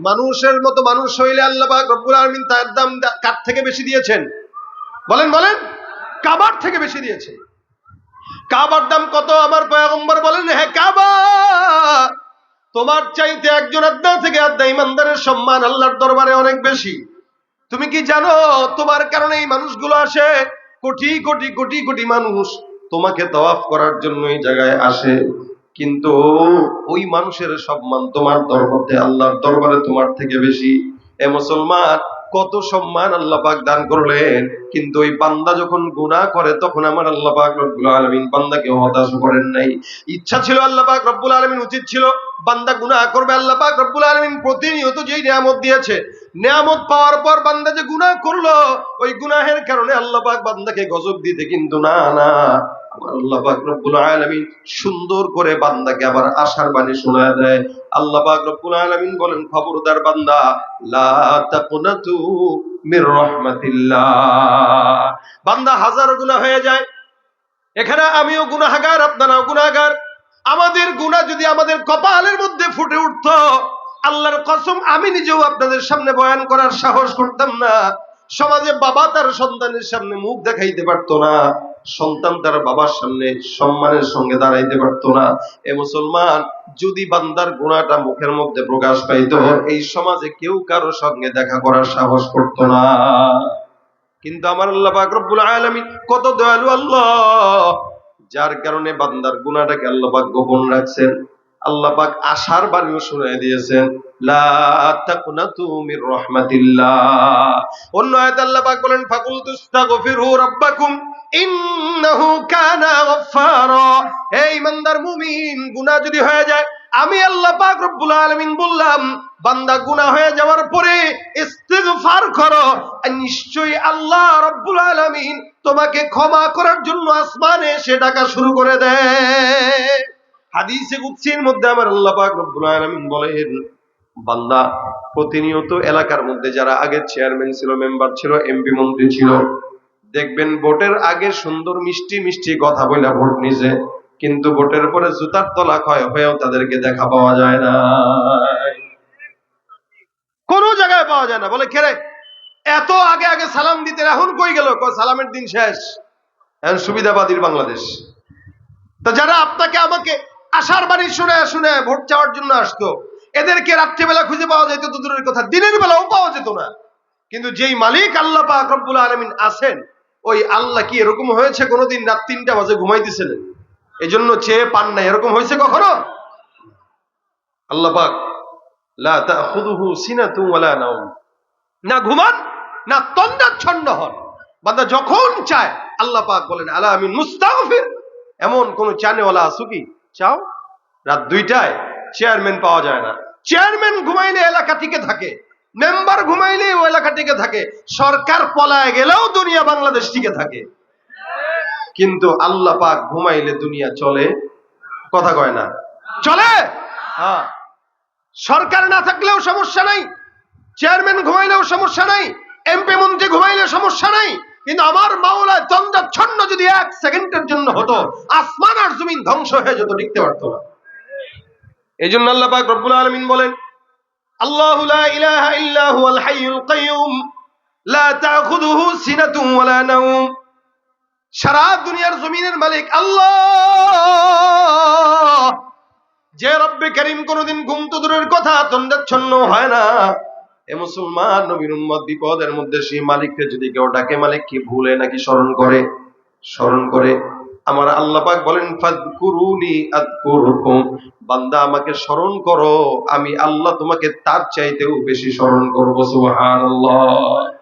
মানুষের মতো মানুষ হইলে আল্লাহ রব্বুল আলামিন তার দাম কার থেকে বেশি দিয়েছেন? বলেন বলেন। কাবার থেকে বেশি দিয়েছে। কাবার দাম কত? আমার পয়গম্বর বলেন হ্যাঁ কাবা। তোমার চাইতে একজন আড্ডা থেকে আড্ডা ইমানদারের সম্মান আল্লাহর দরবারে অনেক বেশি। তুমি কি জানো, তোমার কারণে এই মানুষগুলো আসে? কোটি কোটি কোটি কোটি মানুষ তোমাকে তওয়াফ করার জন্য এই জায়গায় আসে। কিন্তু ওই মানুষের সম্মান তোমার দরবারে, আল্লাহর দরবারে তোমার থেকে বেশি। এ মুসলমান, কত সম্মান আল্লাহ পাক দান করলেন, কিন্তু ওই বান্দা যখন গুনাহ করে, তখন আমার আল্লাহ পাক রব্বুল আলামিন বান্দাকে হতাশ করেন নাই। ইচ্ছা ছিল আল্লাহ পাক রব্বুল আলামিন, উচিত ছিল বান্দা গুনাহ করবে। আল্লাহ পাক রব্বুল আলামিন প্রতিনিয়ত যেই নিয়ামত দিয়েছে, নিয়ামত পাওয়ার পর বান্দা যে গুনাহ করল, ওই গুনাহের কারণে আল্লাহ পাক বান্দাকে গজব দিতে কিন্তু না না। আল্লাহ রব্বুল সুন্দর করে বান্দাকে আবার আশার বাণী দেয়। আল্লাহ রব্বুল বলেন, খবরদার বান্দা, লা মির বান্দা হাজার হয়ে যায়। এখানে আমিও গুনাহগার, আপনারাও গুনাহগার। আমাদের গুনাহ যদি আমাদের কপালের মধ্যে ফুটে উঠতো, আল্লাহর কসম, আমি নিজেও আপনাদের সামনে বয়ান করার সাহস করতাম না। সমাজে বাবা তার সন্তানের সামনে মুখ দেখাইতে পারতো না। সন্তান তার বাবার সামনে সম্মানের সঙ্গে দাঁড়াইতে পারত না। এ মুসলমান, যদি বান্দার গুণাটা মুখের মধ্যে প্রকাশ পাইত, এই সমাজে কেউ কারও সঙ্গে দেখা করার সাহস করত না। কিন্তু আমার আল্লাহ রব্বুল আলামিন কত দয়ালু আল্লাহ, যার কারণে বান্দার গুণাটাকে আল্লাহ গোপন রাখছেন। আল্লাহ পাক আশার বাণীও শুনাই দিয়েছেন, লা তাকুনাতু মির রাহমাতিল্লাহ। অন্য আয়াতে আল্লাহ পাক বলেন ফাকুল তুস্তাগফিরু রাব্বাকুম, ইন্নাহু কানা গফফারা। হে ইমানদার মুমিন, গুনাহ যদি হয়ে যায়, আমি আল্লাহ পাক রব্বুল আলামিন বললাম, বান্দা গুনাহ হয়ে যাওয়ার পরে ইস্তিগফার করো নিশ্চয়ই আল্লাহ রব্বুল আলামিন তোমাকে ক্ষমা করার জন্য আসমানে সে ডাকা শুরু করে দেয়। হাদিসে কুদসির মধ্যে আমার আল্লাহ পাক রব্বুল আলামিন বলেন, বান্দা, প্রতিনিয়ত এলাকার মধ্যে যারা আগে চেয়ারম্যান ছিল, মেম্বার ছিল এমপি মন্ত্রী ছিল, দেখবেন ভোটের আগে সুন্দর মিষ্টি মিষ্টি কথা বলে ভোট নিছে, কিন্তু ভোটের পরে জুতার তলা ক্ষয় হয়েও তাদেরকে দেখা পাওয়া যায় না। কোন জায়গায় পাওয়া যায় না। বলে খেরে এত আগে আগে সালাম দিতে এখন কই গেল? সালামের দিন শেষ। এখন সুবিধাবাদীর বাংলাদেশ। তা যারা আপনাকে, আমাকে আশার বাণী শুনে শুনে ভোট চাওয়ার জন্য আসতো। এদেরকে রাত্রিবেলা খুঁজে পাওয়া যেত তো দূরের কথা। দিনের বেলাও পাওয়া যেত না। কিন্তু যেই মালিক আল্লাহ পাক রব্বুল আলামিন আছেন, ওই আল্লাহ কি এরকম হয়েছে কোনোদিন রাত তিনটা বাজে ঘুমাইতেছিলেন? এই জন্য চেয়ে পান নাই। এরকম হয়েছে কখনো? আল্লাহ পাক না ঘুমান, না তন্দাচ্ছন্ন হন। বান্দা যখন চায়, আল্লাহ পাক বলেন, আলা আমিন মুস্তাগফির? এমন কোন চানেওয়ালা আছো কি? চাও? রাত দুইটায় চেয়ারম্যান পাওয়া যায় না। চেয়ারম্যান ঘুমাইলে এলাকা টিকে থাকে। মেম্বার ঘুমাইলে ও এলাকা টিকে থাকে। সরকার পলায় গেলেও দুনিয়া বাংলাদেশ টিকে থাকে। কিন্তু আল্লাহ পাক ঘুমাইলে দুনিয়া চলে? কথা কয় না। চলে? হ্যাঁ। সরকার না থাকলেও সমস্যা নাই। চেয়ারম্যান ঘুমাইলেও সমস্যা নাই। এমপি মন্ত্রী ঘুমাইলে সমস্যা নাই। কিন্তু আমার মাওলা চন্দ্রাচ্ছন্ন যদি এক সেকেন্ডের জন্য হতো, আসমান আর জমিন ধ্বংস হয়ে যেত টিকতে পারতো না। এই জন্য আল্লাহ পাক রব্বুল আলামিন বলেন, আল্লাহু ইলাহা হুয়াল হাইয়ুল কাইয়ুম, লা তাখুযুহু সিনাতুন ওয়ালা নাওম। সারা দুনিয়ার জমিনের মালিক আল্লাহ। যে রব্বে করিম কোনোদিন ঘুম তো দূরের কথা তন্দাচ্ছন্ন হয় না। এ মুসলমান নবীর উম্মত বিপদের মধ্যে সেই মালিককে যদি কেউ ডাকে, মালিক কি ভুলে নাকি স্মরণ করে? স্মরণ করে। আমার আল্লাহ পাক বলেন, ফাদকুরুনি আদকুরুকুম। বান্দা, আমাকে স্মরণ করো। আমি আল্লাহ তোমাকে তার চাইতেও বেশি স্মরণ করব, সুবহানাল্লাহ।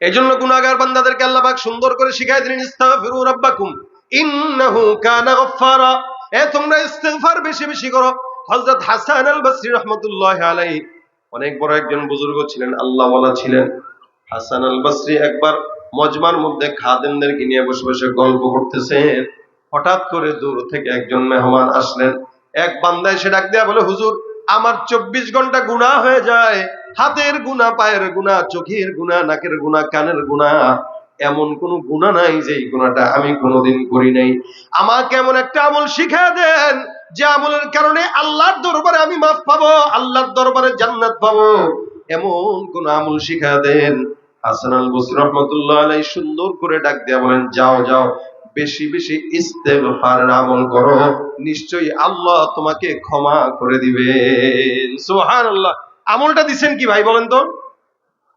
এই জন্য গুনাহগার বান্দাদেরকে আল্লাহ পাক সুন্দর করে শিখাই দিলেন, ইস্তাগফিরু রাব্বাকুম, ইন্নাহু কানা গফফারা। এ তোমরা ইস্তিগফার বেশি বেশি করো। হযরত হাসান আল বসরি রাহমাতুল্লাহি আলাইহি অনেক বড় একজন বুজুর্গ ছিলেন, আল্লাহওয়ালা ছিলেন। হাসান আল বসরি একবার মজমার মধ্যে খাদেমদেরকে নিয়ে বসে বসে গল্প করতেছেন হঠাৎ করে দূর থেকে একজন মেহমান আসলেন। এক বান্দা এসে ডাক দেয়া বলে, হুজুর, আমার চব্বিশ ঘণ্টা গুণা হয়ে যায়। হাতের গুণা পায়ের গুণা চোখের গুণা নাকের গুণা কানের গুণা এমন কোন গুণা নাই যে গুণাটা আমি কোনোদিন করি নাই। আমাকে এমন একটা আমল শিখা দেন। যে আমলের কারণে আল্লাহর দরবারে আমি মাফ পাবো, আল্লাহর দরবারে জান্নাত পাবো। এমন কোন আমল শিখা দেন। হাসান আল বসরি রহমতুল্লাহ আলাই সুন্দর করে ডাক দিয়া বলেন, যাও যাও, বেশি বেশি ইস্তেগফারের আমল করো। নিশ্চয়ই আল্লাহ তোমাকে ক্ষমা করে দিবেন। সুবহানাল্লাহ। আমলটা দিছেন কি ভাই, বলেন তো?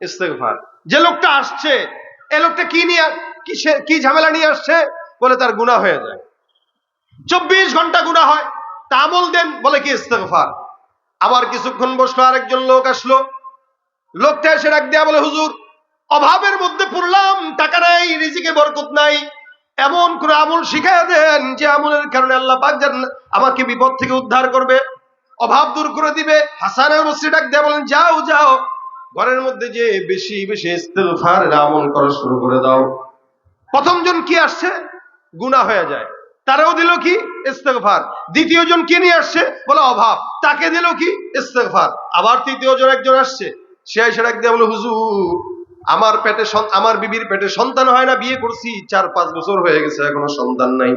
ইস্তেগফার। যে লোকটা আসছে, এ লোকটা কি নিয়ে কি ঝামেলা নিয়ে আসছে? বলে তার গুনাহ হয়ে যায়। চব্বিশ ঘণ্টা গুনাহ হয়। তা আমল দেন বলে কি ইস্তেগফার। আবার কিছুক্ষণ বসল আরেকজন লোক আসলো। লোকটা এসে ডাক দেয়া বলে, হুজুর, অভাবের মধ্যে পড়লাম, টাকা নাই, রিজিকে বরকত নাই। এমন কোন আমল শিখাইয়া দেন যে আমলের কারণে আল্লাহ পাক আমাকে বিপদ থেকে উদ্ধার করবে। অভাব দূর করে দিবে। হাসানের বসরি ডাক দেয়া বলেন, যাও যাও। ঘরের মধ্যে যে বেশি বেশি ইস্তেগফারের আমল করা শুরু করে দাও। প্রথম জন কি আসছে? গুনাহ হয়ে যায়। তারাও দিল কি? ইস্তেগফার। দ্বিতীয় জন কি নিয়ে আসছে? বলে অভাব। তাকে দিল কি? ইস্তেগফার। আবার তৃতীয় জন একজন আসছে। সে এসে ডাক দিয়ে বলে, হুজুর, আমার পেটে আমার বিবির পেটে সন্তান হয় না, বিয়ে করছি। চার, পাঁচ বছর হয়ে গেছে, এখনও সন্তান নাই।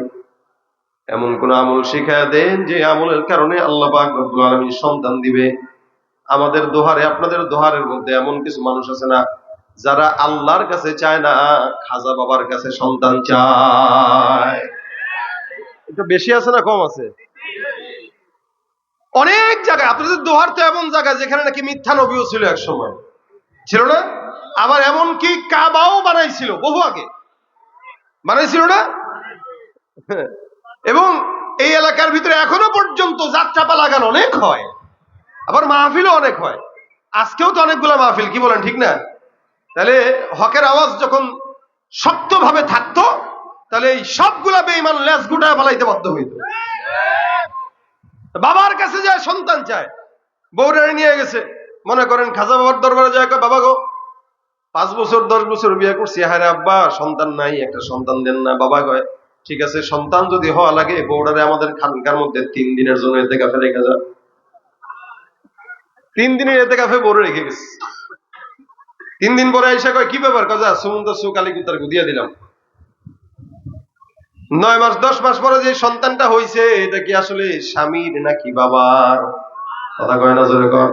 এমন কোন আমল শিখায় দেন যে আমলের কারণে আল্লাহ আলামিন সন্তান দিবে। আমাদের দোহারে, আপনাদের দোহারের মধ্যে এমন কিছু মানুষ আছে না, যারা আল্লাহর কাছে চায় না, খাজা বাবার কাছে সন্তান চায়। এটা বেশি আছে না কম আছে? অনেক জায়গায়, আপনাদের দোহার তো এমন জায়গা যেখানে নাকি মিথ্যা নবীও ছিল এক সময় ছিল না? আবার এমন কি কাবাও বানাইছিল, বহু আগে। বানাইছিল না? এবং এই এলাকার ভিতরে এখনও পর্যন্ত যাত্রাপা লাগানো অনেক হয়। আবার মাহফিলও অনেক হয়। আজকেও তো অনেকগুলো মাহফিল, কি বলেন, ঠিক না? তাহলে হকের আওয়াজ যখন শক্তভাবে থাকতো তাহলে এই সবগুলা বেইমান লেজ গুটায় পালাইতে বাধ্য হইত বাবার কাছে যায়, সন্তান চায়। বউরানি নিয়ে গেছে। মনে করেন খাজা বাবার দরবারে যায় বাবা গো, পাঁচ বছর, দশ বছর বিয়ে করছি। হ্যাঁ আব্বা, সন্তান নাই, একটা সন্তান দেন না। বাবা কয়, ঠিক আছে, সন্তান যদি হওয়া লাগে, বউরারে আমাদের খানকার মধ্যে তিন দিনের জন্য এতে কাফে রেখে যা। তিন দিনের এতে কাফে বড় রেখে গেছে। তিন দিন পরে আইসা কয়, কি ব্যাপার, কাজা? সুমন্ত সুখ আলী কুতার দিয়ে দিলাম। নয় মাস, দশ মাস পরে যে সন্তানটা হয়েছে এটা কি আসলে স্বামীর নাকি বাবার? কথা কয় না জোরে কর।